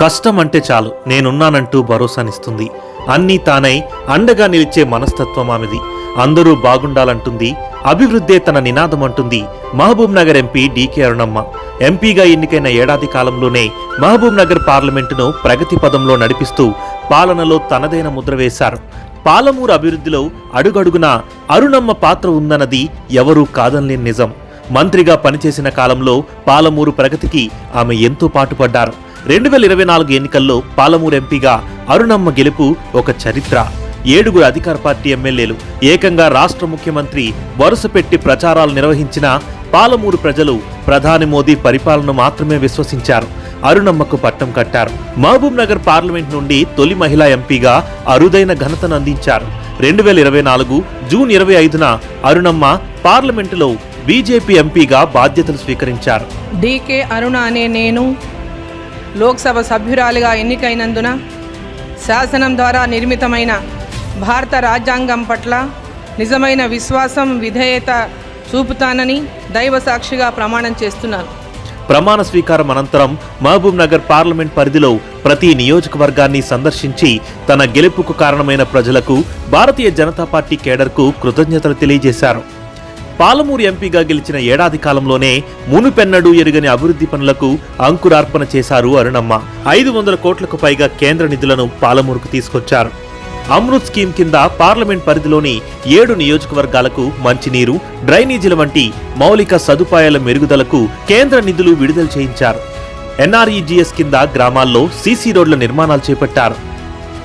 కష్టం అంటే చాలు నేనున్నానంటూ భరోసానిస్తుంది. అన్నీ తానై అండగా నిలిచే మనస్తత్వం ఆమెది. అందరూ బాగుండాలంటుంది అభివృద్ధే తన నినాదం అంటుంది మహబూబ్ నగర్ ఎంపీ డీకే అరుణమ్మ. ఎంపీగా ఎన్నికైన ఏడాది కాలంలోనే మహబూబ్ నగర్ పార్లమెంటును ప్రగతి పదంలో నడిపిస్తూ పాలనలో తనదైన ముద్ర వేశారు. పాలమూరు అభివృద్ధిలో అడుగడుగునా అరుణమ్మ పాత్ర ఉందన్నది ఎవరూ కాదనలేని నిజం. మంత్రిగా పనిచేసిన కాలంలో పాలమూరు ప్రగతికి ఆమె ఎంతో పాటుపడ్డారు. రెండు వేల ఇరవై నాలుగు ఎన్నికల్లో పాలమూరు ఎంపీగా అరుణమ్మ గెలుపు ఒక చరిత్ర. ఏడుగురు అధికార పార్టీ ఎమ్మెల్యేలు ఏకంగా రాష్ట్ర ముఖ్యమంత్రి వరుసపెట్టి ప్రచారాలు నిర్వహించిన పాలమూరు ప్రజలు ప్రధాని మోదీ పరిపాలన మాత్రమే విశ్వసించారు. అరుణమ్మకు పట్టం కట్టారు. మహబూబ్ నగర్ పార్లమెంట్ నుండి తొలి మహిళా ఎంపీగా అరుదైన ఘనతను అందించారు. రెండు వేల ఇరవై నాలుగు జూన్ ఇరవై ఐదున అరుణమ్మ పార్లమెంటులో బీజేపీ ఎంపీగా బాధ్యతలు స్వీకరించారు. డీకే అరుణ అనే నేను లోక్సభ సభ్యురాలిగా ఎన్నికైనందున శాసనం ద్వారా నిర్మితమైన భారత రాజ్యాంగం పట్ల నిజమైన విశ్వాసం విధేయత చూపుతానని దైవ సాక్షిగా ప్రమాణం చేస్తున్నాను. ప్రమాణ స్వీకారం అనంతరం మహబూబ్ నగర్ పార్లమెంట్ పరిధిలో ప్రతి నియోజకవర్గాన్ని సందర్శించి తన గెలుపుకు కారణమైన ప్రజలకు భారతీయ జనతా పార్టీ కేడర్కు కృతజ్ఞతలు తెలియజేశారు. పాలమూరు ఎంపీగా గెలిచిన ఏడాది కాలంలోనే మునుపెన్నడూ ఎరుగని అభివృద్ధి పనులకు అంకురార్పణ చేశారు అరుణమ్మ. ఐదు వందల కోట్లకు పైగా కేంద్ర నిధులను పాలమూరుకు తీసుకొచ్చారు. అమృత్ స్కీమ్ కింద పార్లమెంట్ పరిధిలోని ఏడు నియోజకవర్గాలకు మంచినీరు డ్రైనేజీల వంటి మౌలిక సదుపాయాల మెరుగుదలకు కేంద్ర నిధులు విడుదల చేయించారు. ఎన్ఆర్ఈజీఎస్ కింద గ్రామాల్లో సీసీ రోడ్ల నిర్మాణాలు చేపట్టారు.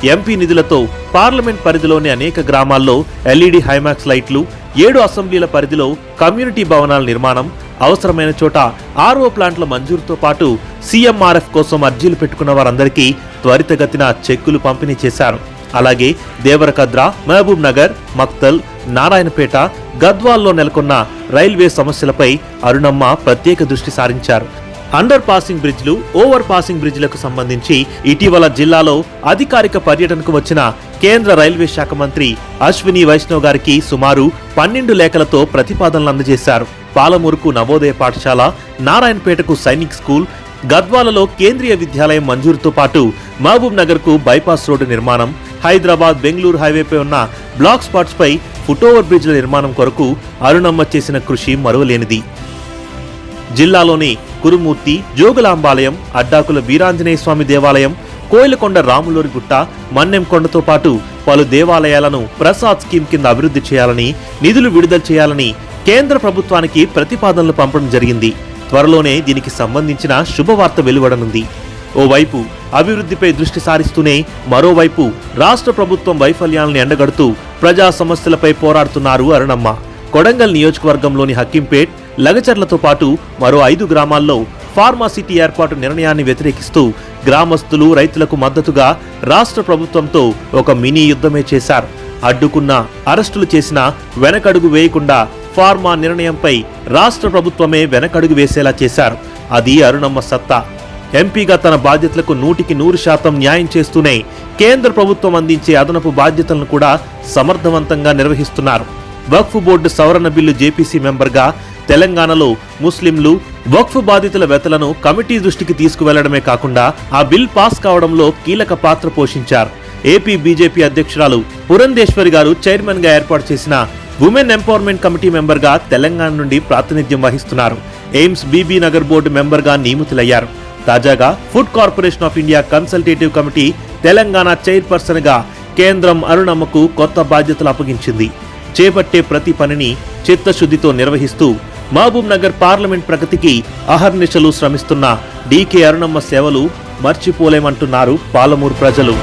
ఎంపీ నిధులతో పార్లమెంట్ పరిధిలోని అనేక గ్రామాల్లో ఎల్ఈడి హైమాక్స్ లైట్లు ఏడు అసెంబ్లీల పరిధిలో కమ్యూనిటీ భవనాల నిర్మాణం అవసరమైన చోట ఆర్ఓ ప్లాంట్ల మంజూరుతో పాటు సీఎంఆర్ఎఫ్ కోసం అర్జీలు పెట్టుకున్న వారందరికీ త్వరితగతిన చెక్కులు పంపిణీ చేశారు. అలాగే దేవరకద్ర మహబూబ్ నగర్ మక్తల్ నారాయణపేట గద్వాల్లో నెలకొన్న రైల్వే సమస్యలపై అరుణమ్మ ప్రత్యేక దృష్టి సారించారు. అండర్ పాసింగ్ బ్రిడ్జ్లు ఓవర్ పాసింగ్ బ్రిడ్జ్లకు సంబంధించి ఇటీవల జిల్లాలో అధికారిక పర్యటనకు వచ్చిన కేంద్ర రైల్వే శాఖ మంత్రి అశ్విని వైష్ణవ్ గారికి సుమారు పన్నెండు లేఖలతో ప్రతిపాదనలు అందజేశారు. పాలమూరుకు నవోదయ పాఠశాల నారాయణపేటకు సైనిక్ స్కూల్ గద్వాలలో కేంద్రీయ విద్యాలయం మంజూరుతో పాటు మహబూబ్ నగర్కు బైపాస్ రోడ్డు నిర్మాణం హైదరాబాద్ బెంగళూరు హైవేపై ఉన్న బ్లాక్ స్పాట్స్ పై ఓవర్ బ్రిడ్జ్ల నిర్మాణం కొరకు అరుణమ్మ చేసిన కృషి మరువలేనిది. జిల్లాలోని కురుమూర్తి జోగులాంబాలయం అడ్డాకుల వీరాంజనేయ స్వామి దేవాలయం కోయిలకొండ రాములూరి గుట్ట మన్నెంకొండతో పాటు పలు దేవాలయాలను ప్రసాద్ స్కీమ్ కింద అభివృద్ధి చేయాలని నిధులు విడుదల చేయాలని కేంద్ర ప్రభుత్వానికి ప్రతిపాదనలు పంపడం జరిగింది. త్వరలోనే దీనికి సంబంధించిన శుభవార్త వెలువడనుంది. ఓవైపు అభివృద్ధిపై దృష్టి సారిస్తూనే మరోవైపు రాష్ట్ర ప్రభుత్వం వైఫల్యాలను ఎండగడుతూ ప్రజా సమస్యలపై పోరాడుతున్నారు అరుణమ్మ. కొడంగల్ నియోజకవర్గంలోని హక్కింపేట్ లగచర్లతో పాటు మరో ఐదు గ్రామాల్లో ఫార్మాసిటీ ఏర్పాటు నిర్ణయాన్ని వ్యతిరేకిస్తూ గ్రామస్తులు రైతులకు మద్దతుగా రాష్ట్ర ప్రభుత్వంతో ఒక మినీ యుద్ధమే చేశారు. అడ్డుకున్న అరెస్టులు చేసిన వెనకడుగు వేయకుండా ఫార్మా నిర్ణయంపై రాష్ట్ర ప్రభుత్వమే వెనకడుగు వేసేలా చేశారు. అది అరుణమ్మ సత్తా. ఎంపీగా తన బాధ్యతలకు నూటికి నూరు శాతం న్యాయం చేస్తూనే కేంద్ర ప్రభుత్వం అందించే అదనపు బాధ్యతలను కూడా సమర్థవంతంగా నిర్వహిస్తున్నారు. వక్ఫ్ బోర్డు సవరణ బిల్లు జేపీసీ మెంబర్గా తెలంగాణలో ముస్లింలు వక్ఫ్ బాధితుల వెతలను కమిటీ దృష్టికి తీసుకువెళ్ళడమే కాకుండా ఆ బిల్ పాస్ కావడంలో కీలక పాత్ర పోషించారు. ఏపీ బీజేపీ అధ్యక్షురాలు పురంధేశ్వరి గారు చైర్మన్గా ఏర్పాటు చేసిన ఉమెన్ ఎంపవర్మెంట్ కమిటీ మెంబర్గా తెలంగాణ నుండి ప్రాతినిధ్యం వహిస్తున్నారు. ఎయిమ్స్ బీబీ నగర్ బోర్డు మెంబర్గా నియమితులయ్యారు. తాజాగా food corporation of India consultative committee Telangana చైర్పర్సన్గా కేంద్రం అరుణమ్మకు కొత్త బాధ్యతలు అప్పగించింది. చేపట్టే ప్రతి పనిని చిత్తశుద్ధితో నిర్వహిస్తూ మహబూబ్ నగర్ పార్లమెంట్ ప్రగతికి అహర్నిశలు శ్రమిస్తున్న డీకే అరుణమ్మ సేవలు మర్చిపోలేమంటున్నారు పాలమూరు ప్రజలు.